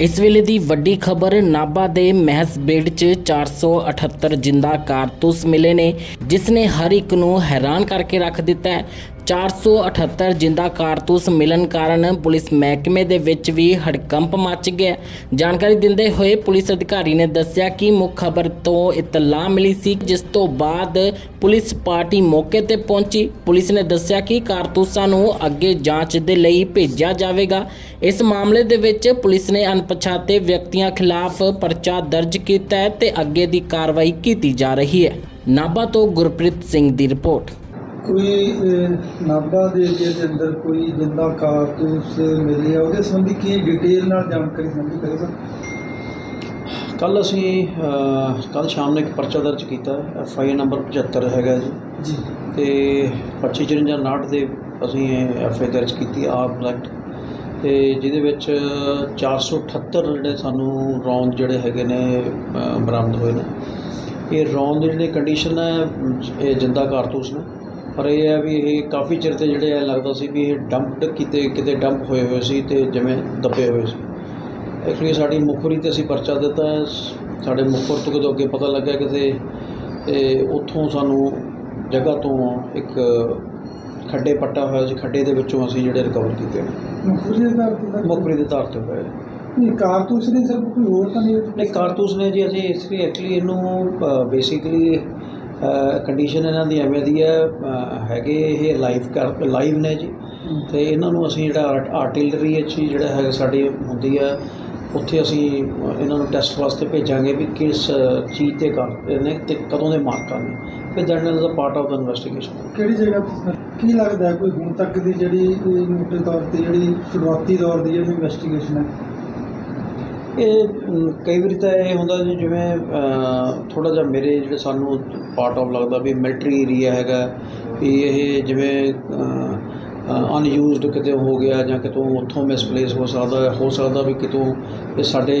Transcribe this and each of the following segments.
ਇਸ ਵੇਲੇ ਦੀ ਵੱਡੀ ਖਬਰ, ਨਾਭਾ ਦੇ ਮਹਿਸ ਬੇੜ 'ਚ 478 ਜਿੰਦਾ ਕਾਰਤੂਸ ਮਿਲੇ ਨੇ, ਜਿਸ ਨੇ ਹਰ ਇੱਕ ਨੂੰ ਹੈਰਾਨ ਕਰਕੇ ਰੱਖ ਦਿੱਤਾ ਹੈ। 478 ਜਿੰਦਾ ਕਾਰਤੂਸ ਮਿਲਣ ਕਾਰਨ ਪੁਲਿਸ ਮਹਿਕਮੇ ਦੇ ਵਿੱਚ ਵੀ ਹੜਕੰਪ ਮਚ ਗਿਆ। ਜਾਣਕਾਰੀ ਦਿੰਦੇ ਹੋਏ ਪੁਲਿਸ ਅਧਿਕਾਰੀ ਨੇ ਦੱਸਿਆ ਕਿ ਮੁੱਖ ਖਬਰ ਤੋਂ ਇਤਲਾਹ ਮਿਲੀ ਸੀ, ਜਿਸ ਤੋਂ ਬਾਅਦ ਪੁਲਿਸ ਪਾਰਟੀ ਮੌਕੇ ਤੇ ਪਹੁੰਚੀ। ਪੁਲਿਸ ਨੇ ਦੱਸਿਆ ਕਿ ਕਾਰਤੂਸਾਂ ਨੂੰ ਅੱਗੇ ਜਾਂਚ ਦੇ ਲਈ ਭੇਜਿਆ ਜਾਵੇਗਾ। ਇਸ ਮਾਮਲੇ ਦੇ ਵਿੱਚ ਪੁਲਿਸ ਨੇ ਅਣਪਛਾਤੇ ਵਿਅਕਤੀਆਂ ਖਿਲਾਫ ਪਰਚਾ ਦਰਜ ਕੀਤਾ ਹੈ ਤੇ ਅੱਗੇ ਦੀ ਕਾਰਵਾਈ ਕੀਤੀ ਜਾ ਰਹੀ ਹੈ। ਨਾਭਾ ਤੋਂ ਗੁਰਪ੍ਰੀਤ ਸਿੰਘ ਦੀ ਰਿਪੋਰਟ। ਕੋਈ ਨਾਭਾ ਦੇ ਏਰੀਏ ਦੇ ਅੰਦਰ ਕੋਈ ਜਿੰਦਾ ਕਾਰਤੂਸ ਮਿਲੇ ਆ ਉਹਦੇ ਸੰਬੰਧੀ ਕੀ ਡਿਟੇਲ ਨਾਲ ਜਾਣਕਾਰੀ ਸਾਂਝੀ ਕਰੇ ਸਰ? ਕੱਲ ਅਸੀਂ ਕੱਲ ਸ਼ਾਮ ਨੂੰ ਇੱਕ ਪਰਚਾ ਦਰਜ ਕੀਤਾ ਐਫ ਆਈ ਨੰਬਰ 75 ਹੈਗਾ ਜੀ। ਜੀ। ਤੇ 2559 ਦੇ ਅਸੀਂ ਐਫ ਆਈ ਦਰਜ ਕੀਤੀ ਆਪ ਐਕਟ ਤੇ ਜਿਹਦੇ ਵਿੱਚ 478 ਜਿਹੜੇ ਸਾਨੂੰ ਰੌਂਦ ਜਿਹੜੇ ਹੈਗੇ ਨੇ ਬਰਾਮਦ ਹੋਏ ਨੇ। ਇਹ ਰੌਂਦ ਦੀ ਜਿਹੜੀ ਕੰਡੀਸ਼ਨ ਹੈ ਇਹ ਜਿੰਦਾ ਕਾਰਤੂਸ ਨੇ ਪਰ ਇਹ ਹੈ ਵੀ ਇਹ ਕਾਫੀ ਚਿਰ ਤੇ ਜਿਹੜੇ ਲੱਗਦਾ ਸੀ ਵੀ ਇਹ ਡੰਪਡ ਕਿਤੇ ਕਿਤੇ ਡੰਪ ਹੋਏ ਹੋਏ ਸੀ ਤੇ ਜਿਵੇਂ ਦੱਬੇ ਹੋਏ ਸੀ। ਐਕਚੁਅਲੀ ਸਾਡੀ ਮੁਖਬਰੀ ਤੇ ਅਸੀਂ ਪਰਚਾ ਦਿੱਤਾ। ਸਾਡੇ ਮੁਖਬਰ ਤੋਂ ਕਿਤੋਂ ਅੱਗੇ ਪਤਾ ਲੱਗਾ ਕਿਤੇ ਤੇ ਉੱਥੋਂ ਸਾਨੂੰ ਜਗ੍ਹਾ ਤੋਂ ਇੱਕ ਖੱਡੇ ਪੱਟਾ ਹੋਇਆ ਸੀ। ਖੱਡੇ ਦੇ ਵਿੱਚੋਂ ਅਸੀਂ ਜਿਹੜੇ ਰਿਕਵਰ ਕੀਤੇ। ਨੇ ਮੁਖਬਰੀ ਦੇ ਆਧਾਰ ਤੇ ਸਰ? ਮੁਖਬਰੀ ਦੇ ਤੌਰ ਤੇ ਹੋਏ ਨਹੀਂ ਕਾਰਤੂਸ ਨਹੀਂ ਸਰ ਕੋਈ ਹੋਰ ਤਾਂ ਨਹੀਂ ਨਹੀਂ ਕਾਰਤੂਸ ਨੇ ਜੀ ਅਸੀਂ ਇਸ ਲਈ ਐਕਚੁਅਲੀ ਇਹਨੂੰ ਬੇਸਿਕਲੀ ਕੰਡੀਸ਼ਨ ਇਹਨਾਂ ਦੀ ਐਵੇਂ ਦੀ ਹੈ ਹੈਗੇ ਇਹ ਲਾਈਵ ਕਰ ਲਾਈਵ ਨੇ ਜੀ। ਤੇ ਇਹਨਾਂ ਨੂੰ ਅਸੀਂ ਜਿਹੜਾ ਆਰਟਿਲਰੀ ਵਿੱਚ ਹੀ ਜਿਹੜਾ ਹੈਗਾ ਸਾਡੀ ਹੁੰਦੀ ਹੈ ਉੱਥੇ ਅਸੀਂ ਇਹਨਾਂ ਨੂੰ ਟੈਸਟ ਵਾਸਤੇ ਭੇਜਾਂਗੇ ਵੀ ਕਿਸ ਚੀਜ਼ ਤੇ ਕਰ ਰਹੇ ਨੇ ਤੇ ਕਦੋਂ ਦੇ ਮਾਰਕਾਂ ਨੇ ਫਿਰ that is a part of the investigation ਕਿਹੜੀ ਜਗ੍ਹਾ ਕੀ ਲੱਗਦਾ ਹੈ ਕੋਈ ਹੁਣ ਤੱਕ ਦੀ ਜਿਹੜੀ ਮੋਟੇ ਤੌਰ ਤੇ ਜਿਹੜੀ ਸ਼ੁਰੂਆਤੀ ਦੌਰ ਦੀ ਜਿਹੜੀ ਇਨਵੈਸਟੀਗੇਸ਼ਨ ਹੈ? ਇਹ ਕਈ ਵਾਰੀ ਤਾਂ ਇਹ ਹੁੰਦਾ ਜੀ ਜਿਵੇਂ ਥੋੜ੍ਹਾ ਜਿਹਾ ਮੇਰੇ ਜਿਹੜੇ ਸਾਨੂੰ ਪਾਰਟ ਆਫ ਲੱਗਦਾ ਵੀ ਮਿਲਟਰੀ ਏਰੀਆ ਹੈਗਾ, ਵੀ ਇਹ ਜਿਵੇਂ ਅਨਯੂਜ਼ਡ ਕਿਤੇ ਹੋ ਗਿਆ ਜਾਂ ਕਿਤੋਂ ਉੱਥੋਂ ਮਿਸਪਲੇਸ ਹੋ ਸਕਦਾ ਹੋ ਸਕਦਾ ਵੀ ਕਿਤੋਂ ਇਹ ਸਾਡੇ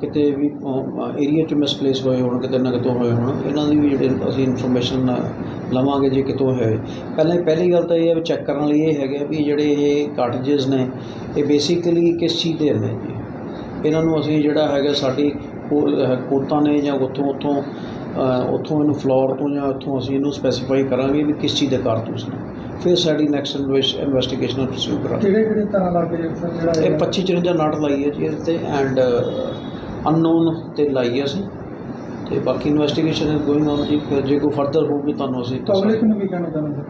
ਕਿਤੇ ਵੀ ਏਰੀਆ 'ਚ ਮਿਸਪਲੇਸ ਹੋਏ ਹੋਣ, ਕਿਤੇ ਨਾ ਕਿਤੋਂ ਹੋਏ ਹੋਣ, ਇਹਨਾਂ ਦੀ ਵੀ ਜਿਹੜੇ ਅਸੀਂ ਇਨਫੋਰਮੇਸ਼ਨ ਲਵਾਂਗੇ ਜੇ ਕਿਤੋਂ ਹੈ ਪਹਿਲਾਂ ਪਹਿਲੀ ਗੱਲ ਤਾਂ ਇਹ ਹੈ ਵੀ ਚੈੱਕ ਕਰਨ ਲਈ ਇਹ ਹੈਗਾ ਵੀ ਜਿਹੜੇ ਇਹ ਕਾਰਟੇਜਸ ਨੇ, ਇਹ ਬੇਸਿਕਲੀ ਕਿਸ ਚੀਜ਼ ਦੇ ਨੇ ਜੀ? ਇਹਨਾਂ ਨੂੰ ਅਸੀਂ ਜਿਹੜਾ ਹੈਗਾ ਸਾਡੀ ਕੋਤਾਂ ਨੇ ਜਾਂ ਉੱਥੋਂ ਉੱਥੋਂ ਉੱਥੋਂ ਇਹਨੂੰ ਫਲੋਰ ਤੋਂ ਜਾਂ ਉੱਥੋਂ ਅਸੀਂ ਇਹਨੂੰ ਸਪੈਸੀਫਾਈ ਕਰਾਂਗੇ ਵੀ ਕਿਸ ਚੀਜ਼ ਦੇ ਕਾਰਤੂਸ ਨੇ ਫਿਰ ਸਾਡੀ ਨੈਕਸਟ ਇਨਵੈਸਟੀਗੇਸ਼ਨ ਪਰਸਿਊ ਕਰਾਂਗੇ। ਕਿਹੜੇ ਕਿਹੜੇ ਤਰ੍ਹਾਂ ਸਰ ਜਿਹੜਾ ਇਹ ਹੈਗਾ? 25 54 ਨਾਟ ਲਾਈ ਹੈ ਜੀ ਇਹਦੇ ਤੇ ਐਂਡ ਅਨਨੋਨ ਤੇ ਲਾਈ ਹੈ ਅਸੀਂ। ਤੇ ਬਾਕੀ ਇਨਵੈਸਟੀਗੇਸ਼ਨ ਇਜ਼ ਗੋਇੰਗ ਔਨ ਜੀ। ਫਿਰ ਜੇ ਕੋਈ ਫਰਦਰ ਹੋਊਗੀ ਤੁਹਾਨੂੰ ਅਸੀਂ ਪਬਲਿਕ ਨੂੰ ਕੀ ਕਹਿਣਾ ਚਾਹੁੰਦੇ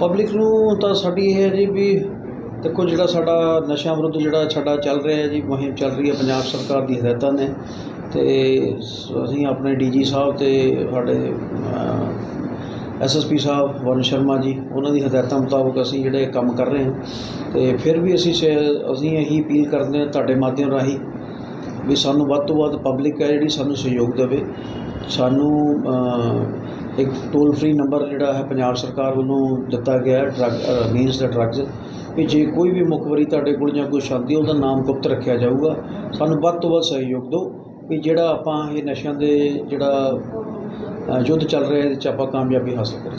ਪਬਲਿਕ ਨੂੰ ਤਾਂ ਸਾਡੀ ਇਹ ਹੈ ਜੀ ਵੀ ਦੇਖੋ ਜਿਹੜਾ ਸਾਡਾ ਨਸ਼ਿਆਂ ਵਿਰੁੱਧ ਜਿਹੜਾ ਸਾਡਾ ਚੱਲ ਰਿਹਾ ਹੈ ਜੀ, ਮੁਹਿੰਮ ਚੱਲ ਰਹੀ ਹੈ, ਪੰਜਾਬ ਸਰਕਾਰ ਦੀ ਹਦਾਇਤਾਂ ਨੇ। ਤੇ ਅਸੀਂ ਆਪਣੇ ਡੀਜੀ ਸਾਹਿਬ ਤੇ ਸਾਡੇ ਐਸਐਸਪੀ ਸਾਹਿਬ ਵਰਨ ਸ਼ਰਮਾ ਜੀ, ਉਹਨਾਂ ਦੀ ਹਦਾਇਤਾਂ ਮੁਤਾਬਕ ਅਸੀਂ ਜਿਹੜੇ ਕੰਮ ਕਰ ਰਹੇ ਹਾਂ। ਤੇ ਫਿਰ ਵੀ ਅਸੀਂ ਸ਼- ਅਸੀਂ ਇਹੀ ਅਪੀਲ ਕਰਦੇ ਹਾਂ ਤੁਹਾਡੇ ਮਾਧਿਅਮ ਰਾਹੀਂ ਵੀ ਸਾਨੂੰ ਵੱਧ ਤੋਂ ਵੱਧ ਪਬਲਿਕ ਹੈ ਜਿਹੜੀ ਸਾਨੂੰ ਸਹਿਯੋਗ ਦੇਵੇ। ਸਾਨੂੰ ਇੱਕ ਟੋਲ ਫ੍ਰੀ ਨੰਬਰ ਜਿਹੜਾ ਹੈ ਪੰਜਾਬ ਸਰਕਾਰ ਵੱਲੋਂ ਦਿੱਤਾ ਗਿਆ ਹੈ ਡਰੱਗ ਅਗੇਂਸਟ ਦਾ ਡਰੱਗਸ ਵੀ ਜੇ ਕੋਈ ਵੀ ਮੁਖਬਰੀ ਤੁਹਾਡੇ ਕੋਲ ਜਾਂ ਕੋਈ ਸ਼ਬਦ ਹੈ ਉਹਦਾ ਨਾਮ ਗੁਪਤ ਰੱਖਿਆ ਜਾਊਗਾ। ਸਾਨੂੰ ਵੱਧ ਤੋਂ ਵੱਧ ਸਹਿਯੋਗ ਦਿਓ। ਵੀ ਜਿਹੜਾ ਆਪਾਂ ਇਹ ਨਸ਼ਿਆਂ ਦੇ ਜਿਹੜਾ ਯੁੱਧ ਚੱਲ ਰਿਹਾ ਇਹਦੇ 'ਚ ਆਪਾਂ ਕਾਮਯਾਬੀ ਹਾਸਲ ਕਰੀਏ।